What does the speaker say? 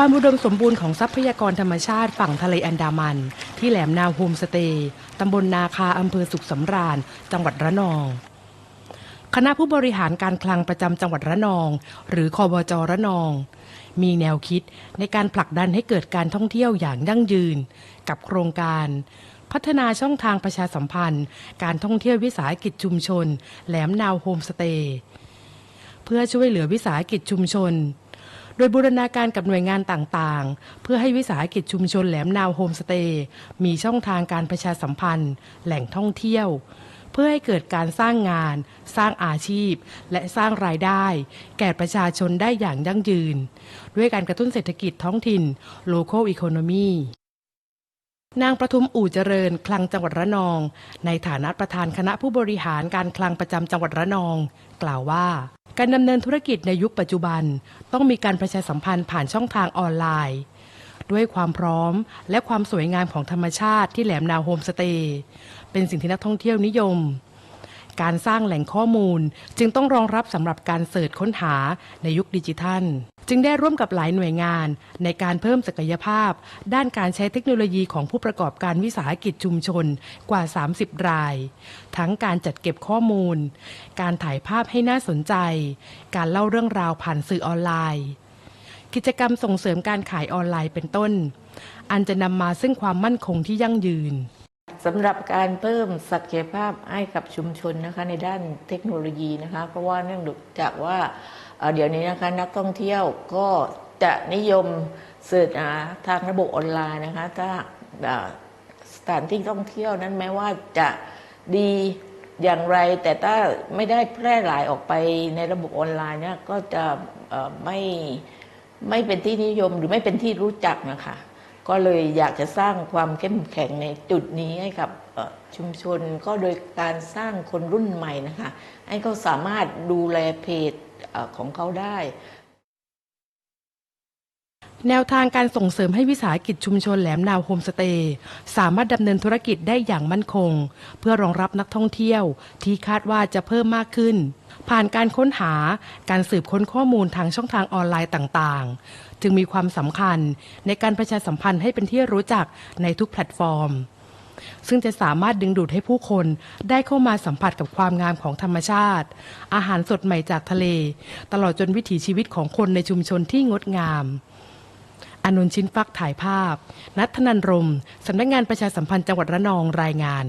ความอุดมสมบูรณ์ของทรัพยากรธรรมชาติฝั่งทะเลอันดามัน ที่แหลมนาโฮมสเตย์ตำบลนาคาอำเภอสุขสำราญ จังหวัดระนอง คณะผู้บริหารการคลังประจำจังหวัดระนอง หรือคอบจระนอง มีแนวคิดในการผลักดันให้เกิดการท่องเที่ยวอย่างยั่งยืน กับโครงการพัฒนาช่องทางประชาสัมพันธ์ การท่องเที่ยววิสาหกิจชุมชน แหลมนาวโฮมสเตย์เพื่อช่วยเหลือวิสาหกิจชุมชน โดยบูรณาการกับหน่วยงานต่างๆ เพื่อให้วิสาหกิจชุมชนแหลมนาวโฮมสเตย์มีช่องทางการประชาสัมพันธ์ แหล่งท่องเที่ยว เพื่อให้เกิดการสร้างงาน สร้างอาชีพ และสร้างรายได้ แก่ประชาชนได้อย่างยั่งยืน ด้วยการกระตุ้นเศรษฐกิจท้องถิ่น local economy นางประทุมอู่เจริญ คลังจังหวัดระนอง ในฐานะประธานคณะผู้บริหารการคลังประจำจังหวัดระนอง กล่าวว่า การดำเนินธุรกิจในยุคปัจจุบัน ต้องมีการประชาสัมพันธ์ผ่านช่องทางออนไลน์ ด้วยความพร้อมและความสวยงามของธรรมชาติที่แหลมนาวโฮมสเตย์เป็นสิ่งที่นักท่องเที่ยวนิยม การสร้างแหล่งข้อมูล จึงต้องรองรับสำหรับการเสิร์ชค้นหาในยุคดิจิทัล จึงได้ร่วมกับหลายหน่วยงาน ในการเพิ่มศักยภาพ ด้านการใช้เทคโนโลยีของผู้ประกอบการวิสาหกิจชุมชนกว่า 30 ราย ทั้งการจัดเก็บข้อมูล การถ่ายภาพให้น่าสนใจ การเล่าเรื่องราวผ่านสื่อออนไลน์ กิจกรรมส่งเสริมการขายออนไลน์เป็นต้น อันจะนำมาซึ่งความมั่นคงที่ยั่งยืน สำหรับการเพิ่มศักยภาพให้กับชุมชนนะคะในด้านเทคโนโลยีนะคะเพราะว่าเนื่องจากว่าเดี๋ยวนี้นะคะนักท่องเที่ยวก็จะนิยมเสื่อหาทางระบบออนไลน์นะคะถ้าสถานที่ท่องเที่ยวนั้นแม้ว่าจะดีอย่างไร แต่ถ้าไม่ได้แพร่หลายออกไปในระบบออนไลน์เนี่ยก็จะไม่ไม่เป็นที่นิยมหรือไม่เป็นที่รู้จักนะคะ ก็เลยอยากจะสร้างความเข้มแข็งในจุดนี้ให้กับชุมชนก็โดยการสร้างคนรุ่นใหม่นะคะ ให้เขาสามารถดูแลเพจของเขาได้ แนวทางการส่งเสริมให้วิสาหกิจชุมชนแหลมนาวโฮมสเตย์สามารถดำเนินธุรกิจได้อย่างมั่นคง เพื่อรองรับนักท่องเที่ยว ที่คาดว่าจะเพิ่มมากขึ้น ผ่านการค้นหาการสืบค้นข้อมูลทางช่องทางออนไลน์ต่างๆ จึงมีความสำคัญในการประชาสัมพันธ์ให้เป็นที่รู้จักในทุกแพลตฟอร์ม ซึ่งจะสามารถดึงดูดให้ผู้คนได้เข้ามาสัมผัสกับความงามของธรรมชาติ อาหารสดใหม่จากทะเล ตลอดจนวิถีชีวิตของคนในชุมชนที่งดงาม อนนชินฟักถ่ายภาพ นัทธนันรม สำนักงานประชาสัมพันธ์จังหวัดระนองรายงาน